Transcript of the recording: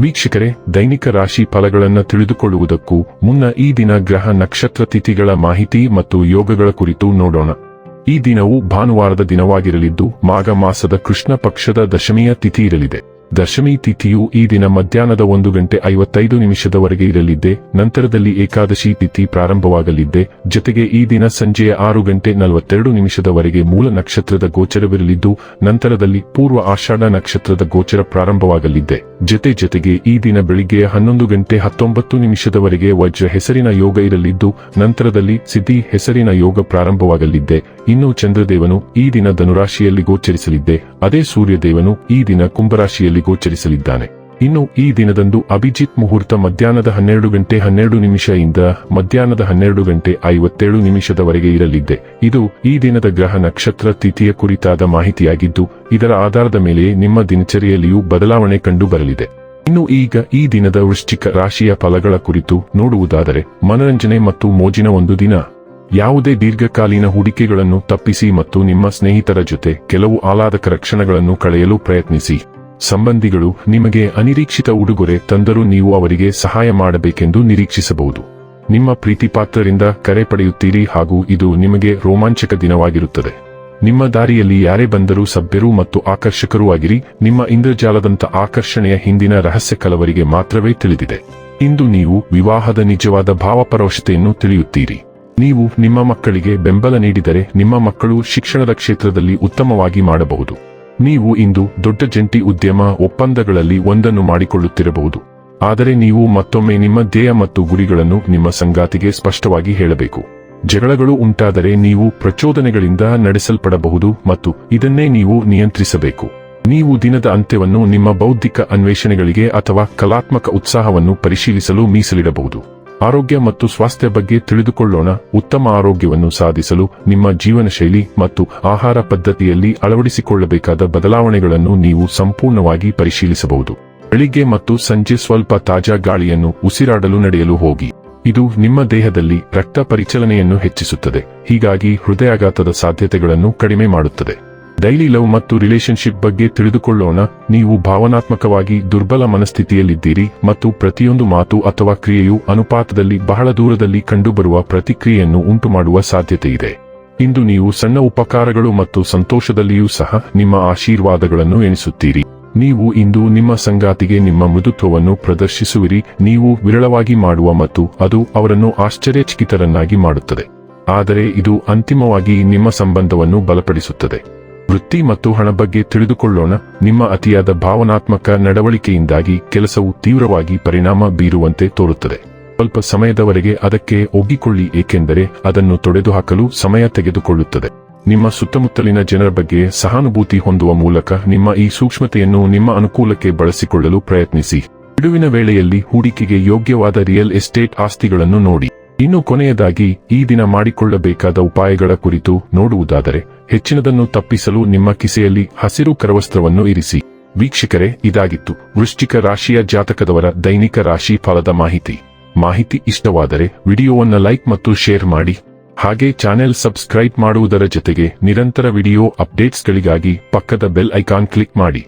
ವೀಕ್ಷಕರೇ, ದೈನಿಕ ರಾಶಿ ಫಲಗಳನ್ನು ತಿಳಿದುಕೊಳ್ಳುವುದಕ್ಕೂ ಮುನ್ನ ಈ ದಿನ ಗ್ರಹ ನಕ್ಷತ್ರ ತಿಥಿಗಳ ಮಾಹಿತಿ ಮತ್ತು ಯೋಗಗಳ ಕುರಿತು ನೋಡೋಣ. ಈ ದಿನವು ಭಾನುವಾರದ ದಿನವಾಗಿರಲಿದ್ದು, ಮಾಘ ಮಾಸದ ಕೃಷ್ಣ ಪಕ್ಷದ ದಶಮಿಯ ತಿಥಿ ಇರಲಿದೆ. ದಶಮಿ ತಿಥಿಯು ಈ ದಿನ ಮಧ್ಯಾಹ್ನದ ಒಂದು ಗಂಟೆ ಐವತ್ತೈದು ನಿಮಿಷದವರೆಗೆ ಇರಲಿದ್ದೆ, ನಂತರದಲ್ಲಿ ಏಕಾದಶಿ ತಿಥಿ ಪ್ರಾರಂಭವಾಗಲಿದ್ದೆ, ಜೊತೆಗೆ ಈ ದಿನ ಸಂಜೆಯ ಆರು ಗಂಟೆ ನಲವತ್ತೆರಡು ನಿಮಿಷದವರೆಗೆ ಮೂಲ ನಕ್ಷತ್ರದ ಗೋಚರವಿರಲಿದ್ದು, ನಂತರದಲ್ಲಿ ಪೂರ್ವ ಆಷಾಢ ನಕ್ಷತ್ರದ ಗೋಚರ ಪ್ರಾರಂಭವಾಗಲಿದ್ದೆ. ಜೊತೆ ಜೊತೆಗೆ ಈ ದಿನ ಬೆಳಿಗ್ಗೆ ಹನ್ನೊಂದು ಗಂಟೆ ಹತ್ತೊಂಬತ್ತು ನಿಮಿಷದವರೆಗೆ ವಜ್ರ ಹೆಸರಿನ ಯೋಗ ಇರಲಿದ್ದು, ನಂತರದಲ್ಲಿ ಸಿದ್ಧಿ ಹೆಸರಿನ ಯೋಗ ಪ್ರಾರಂಭವಾಗಲಿದ್ದೆ. ಇನ್ನು ಚಂದ್ರದೇವನು ಈ ದಿನ ಧನುರಾಶಿಯಲ್ಲಿ ಗೋಚರಿಸಲಿದ್ದೆ. ಅದೇ ಸೂರ್ಯದೇವನು ಈ ದಿನ ಕುಂಭರಾಶಿಯಲ್ಲಿ ಗೋಚರಿಸಲಿದ್ದಾನೆ ಇನ್ನು ಈ ದಿನದಂದು ಅಭಿಜಿತ್ ಮುಹೂರ್ತ ಮಧ್ಯಾಹ್ನದ ಹನ್ನೆರಡು ಗಂಟೆ ಹನ್ನೆರಡು ನಿಮಿಷದಿಂದ ಮಧ್ಯಾಹ್ನದ ಹನ್ನೆರಡು ಗಂಟೆ ಐವತ್ತೇಳು ನಿಮಿಷದವರೆಗೆ ಇರಲಿದ್ದೆ. ಇದು ಈ ದಿನದ ಗ್ರಹ ನಕ್ಷತ್ರ ತಿಥಿಯ ಕುರಿತಾದ ಮಾಹಿತಿಯಾಗಿದ್ದು, ಇದರ ಆಧಾರದ ಮೇಲೆ ನಿಮ್ಮ ದಿನಚರಿಯಲ್ಲಿಯೂ ಬದಲಾವಣೆ ಕಂಡು ಬರಲಿದೆ ಇನ್ನು ಈಗ ಈ ದಿನದ ವೃಶ್ಚಿಕ ರಾಶಿಯ ಫಲಗಳ ಕುರಿತು ನೋಡುವುದಾದರೆ, ಮನರಂಜನೆ ಮತ್ತು ಮೋಜಿನ ಒಂದು ದಿನ. ಯಾವುದೇ ದೀರ್ಘಕಾಲೀನ ಹೂಡಿಕೆಗಳನ್ನು ತಪ್ಪಿಸಿ ಮತ್ತು ನಿಮ್ಮ ಸ್ನೇಹಿತರ ಜೊತೆ ಕೆಲವು ಆಹ್ಲಾದಕರ ಕ್ಷಣಗಳನ್ನು ಕಳೆಯಲು ಪ್ರಯತ್ನಿಸಿ. ಸಂಬಂಧಿಗಳು ನಿಮಗೆ ಅನಿರೀಕ್ಷಿತ ಉಡುಗೊರೆ ತಂದರೂ ನೀವು ಅವರಿಗೆ ಸಹಾಯ ಮಾಡಬೇಕೆಂದು ನಿರೀಕ್ಷಿಸಬಹುದು. ನಿಮ್ಮ ಪ್ರೀತಿಪಾತ್ರರಿಂದ ಕರೆ ಪಡೆಯುತ್ತೀರಿ ಹಾಗೂ ಇದು ನಿಮಗೆ ರೋಮಾಂಚಕ ದಿನವಾಗಿರುತ್ತದೆ. ನಿಮ್ಮ ದಾರಿಯಲ್ಲಿ ಯಾರೇ ಬಂದರೂ ಸಭ್ಯರು ಮತ್ತು ಆಕರ್ಷಕರೂ ಆಗಿರಿ. ನಿಮ್ಮ ಇಂದ್ರಜಾಲದಂತ ಆಕರ್ಷಣೆಯ ಹಿಂದಿನ ರಹಸ್ಯ ಕಲವರಿಗೆ ಮಾತ್ರವೇ ತಿಳಿದಿದೆ. ಇಂದು ನೀವು ವಿವಾಹದ ನಿಜವಾದ ಭಾವಪರವಶತೆಯನ್ನು ತಿಳಿಯುತ್ತೀರಿ. ನೀವು ನಿಮ್ಮ ಮಕ್ಕಳಿಗೆ ಬೆಂಬಲ ನೀಡಿದರೆ ನಿಮ್ಮ ಮಕ್ಕಳು ಶಿಕ್ಷಣದ ಕ್ಷೇತ್ರದಲ್ಲಿ ಉತ್ತಮವಾಗಿ ಮಾಡಬಹುದು. ನೀವು ಇಂದು ದೊಡ್ಡ ಜಂಟಿ ಉದ್ಯಮ ಒಪ್ಪಂದಗಳಲ್ಲಿ ಒಂದನ್ನು ಮಾಡಿಕೊಳ್ಳುತ್ತಿರಬಹುದು. ಆದರೆ ನೀವು ಮತ್ತೊಮ್ಮೆ ನಿಮ್ಮ ಧ್ಯೇಯ ಮತ್ತು ಗುರಿಗಳನ್ನು ನಿಮ್ಮ ಸಂಗಾತಿಗೆ ಸ್ಪಷ್ಟವಾಗಿ ಹೇಳಬೇಕು. ಜಗಳಗಳು ಉಂಟಾದರೆ ನೀವು ಪ್ರಚೋದನೆಗಳಿಂದ ನಡೆಸಲ್ಪಡಬಹುದು ಮತ್ತು ಇದನ್ನೇ ನೀವು ನಿಯಂತ್ರಿಸಬೇಕು. ನೀವು ದಿನದ ಅಂತ್ಯವನ್ನು ನಿಮ್ಮ ಬೌದ್ಧಿಕ ಅನ್ವೇಷಣೆಗಳಿಗೆ ಅಥವಾ ಕಲಾತ್ಮಕ ಉತ್ಸಾಹವನ್ನು ಪರಿಶೀಲಿಸಲು ಮೀಸಲಿಡಬಹುದು. ಆರೋಗ್ಯ ಮತ್ತು ಸ್ವಾಸ್ಥ್ಯ ಬಗ್ಗೆ ತಿಳಿದುಕೊಳ್ಳೋಣ. ಉತ್ತಮ ಆರೋಗ್ಯವನ್ನು ಸಾಧಿಸಲು ನಿಮ್ಮ ಜೀವನ ಶೈಲಿ ಮತ್ತು ಆಹಾರ ಪದ್ಧತಿಯಲ್ಲಿ ಅಳವಡಿಸಿಕೊಳ್ಳಬೇಕಾದ ಬದಲಾವಣೆಗಳನ್ನು ನೀವು ಸಂಪೂರ್ಣವಾಗಿ ಪರಿಶೀಲಿಸಬಹುದು. ಬೆಳಿಗ್ಗೆ ಮತ್ತು ಸಂಜೆ ಸ್ವಲ್ಪ ತಾಜಾ ಗಾಳಿಯನ್ನು ಉಸಿರಾಡಲು ನಡೆಯಲು ಹೋಗಿ. ಇದು ನಿಮ್ಮ ದೇಹದಲ್ಲಿ ರಕ್ತ ಪರಿಚಲನೆಯನ್ನು ಹೆಚ್ಚಿಸುತ್ತದೆ. ಹೀಗಾಗಿ ಹೃದಯಾಘಾತದ ಸಾಧ್ಯತೆಗಳನ್ನು ಕಡಿಮೆ ಮಾಡುತ್ತದೆ. ಡೈಲಿ ಲವ್ ಮತ್ತು ರಿಲೇಶನ್ಶಿಪ್ ಬಗ್ಗೆ ತಿಳಿದುಕೊಳ್ಳೋಣ. ನೀವು ಭಾವನಾತ್ಮಕವಾಗಿ ದುರ್ಬಲ ಮನಸ್ಥಿತಿಯಲ್ಲಿದ್ದೀರಿ ಮತ್ತು ಪ್ರತಿಯೊಂದು ಮಾತು ಅಥವಾ ಕ್ರಿಯೆಯು ಅನುಪಾತದಲ್ಲಿ ಬಹಳ ದೂರದಲ್ಲಿ ಕಂಡುಬರುವ ಪ್ರತಿಕ್ರಿಯೆಯನ್ನು ಉಂಟುಮಾಡುವ ಸಾಧ್ಯತೆಯಿದೆ. ಇಂದು ನೀವು ಸಣ್ಣ ಉಪಕಾರಗಳು ಮತ್ತು ಸಂತೋಷದಲ್ಲಿಯೂ ಸಹ ನಿಮ್ಮ ಆಶೀರ್ವಾದಗಳನ್ನು ಎಣಿಸುತ್ತೀರಿ. ನೀವು ಇಂದು ನಿಮ್ಮ ಸಂಗಾತಿಗೆ ನಿಮ್ಮ ಮೃದುತ್ವವನ್ನು ಪ್ರದರ್ಶಿಸುವಿರಿ. ನೀವು ವಿರಳವಾಗಿ ಮಾಡುವ ಮತ್ತು ಅದು ಅವರನ್ನು ಆಶ್ಚರ್ಯಚಕಿತರನ್ನಾಗಿ ಮಾಡುತ್ತದೆ. ಆದರೆ ಇದು ಅಂತಿಮವಾಗಿ ನಿಮ್ಮ ಸಂಬಂಧವನ್ನು ಬಲಪಡಿಸುತ್ತದೆ. ವೃತ್ತಿ ಮತ್ತು ಹಣ ಬಗ್ಗೆ ತಿಳಿದುಕೊಳ್ಳೋಣ. ನಿಮ್ಮ ಅತಿಯಾದ ಭಾವನಾತ್ಮಕ ನಡವಳಿಕೆಯಿಂದಾಗಿ ಕೆಲಸವು ತೀವ್ರವಾಗಿ ಪರಿಣಾಮ ಬೀರುವಂತೆ ತೋರುತ್ತದೆ. ಸ್ವಲ್ಪ ಸಮಯದವರೆಗೆ ಅದಕ್ಕೆ ಒಗ್ಗಿಕೊಳ್ಳಿ, ಏಕೆಂದರೆ ಅದನ್ನು ತೊಡೆದುಹಾಕಲು ಸಮಯ ತೆಗೆದುಕೊಳ್ಳುತ್ತದೆ. ನಿಮ್ಮ ಸುತ್ತಮುತ್ತಲಿನ ಜನರ ಬಗ್ಗೆ ಸಹಾನುಭೂತಿ ಹೊಂದುವ ಮೂಲಕ ನಿಮ್ಮ ಈ ಸೂಕ್ಷ್ಮತೆಯನ್ನು ನಿಮ್ಮ ಅನುಕೂಲಕ್ಕೆ ಬಳಸಿಕೊಳ್ಳಲು ಪ್ರಯತ್ನಿಸಿ. ಬಿಡುವಿನ ವೇಳೆಯಲ್ಲಿ ಹೂಡಿಕೆಗೆ ಯೋಗ್ಯವಾದ ರಿಯಲ್ ಎಸ್ಟೇಟ್ ಆಸ್ತಿಗಳನ್ನು ನೋಡಿ. ಇನ್ನು ಕೊನೆಯದಾಗಿ, ಈ ದಿನ ಮಾಡಿಕೊಳ್ಳಬೇಕಾದ ಉಪಾಯಗಳ ಕುರಿತು ನೋಡುವುದಾದರೆ, ಹೆಚ್ಚಿನದನ್ನು ತಪ್ಪಿಸಲು ನಿಮ್ಮ ಕಿಸೆಯಲ್ಲಿ ಹಸಿರು ಕರವಸ್ತ್ರವನ್ನು ಇರಿಸಿ. ವೀಕ್ಷಕರೇ, ಇದಾಗಿತ್ತು. ವೃಶ್ಚಿಕ ರಾಶಿಯ ಜಾತಕದವರ ದೈನಿಕ ರಾಶಿ ಫಲದ ಮಾಹಿತಿ. ಮಾಹಿತಿ ಇಷ್ಟವಾದರೆ, ವಿಡಿಯೋವನ್ನು ಲೈಕ್ ಮತ್ತು ಶೇರ್ ಮಾಡಿ. ಹಾಗೆ ಚಾನೆಲ್ ಸಬ್ಸ್ಕ್ರೈಬ್ ಮಾಡುವುದರ ಜೊತೆಗೆ ನಿರಂತರ ವಿಡಿಯೋ ಅಪ್ಡೇಟ್ಸ್ಗಳಿಗಾಗಿ ಪಕ್ಕದ ಬೆಲ್ ಐಕಾನ್ ಕ್ಲಿಕ್ ಮಾಡಿ.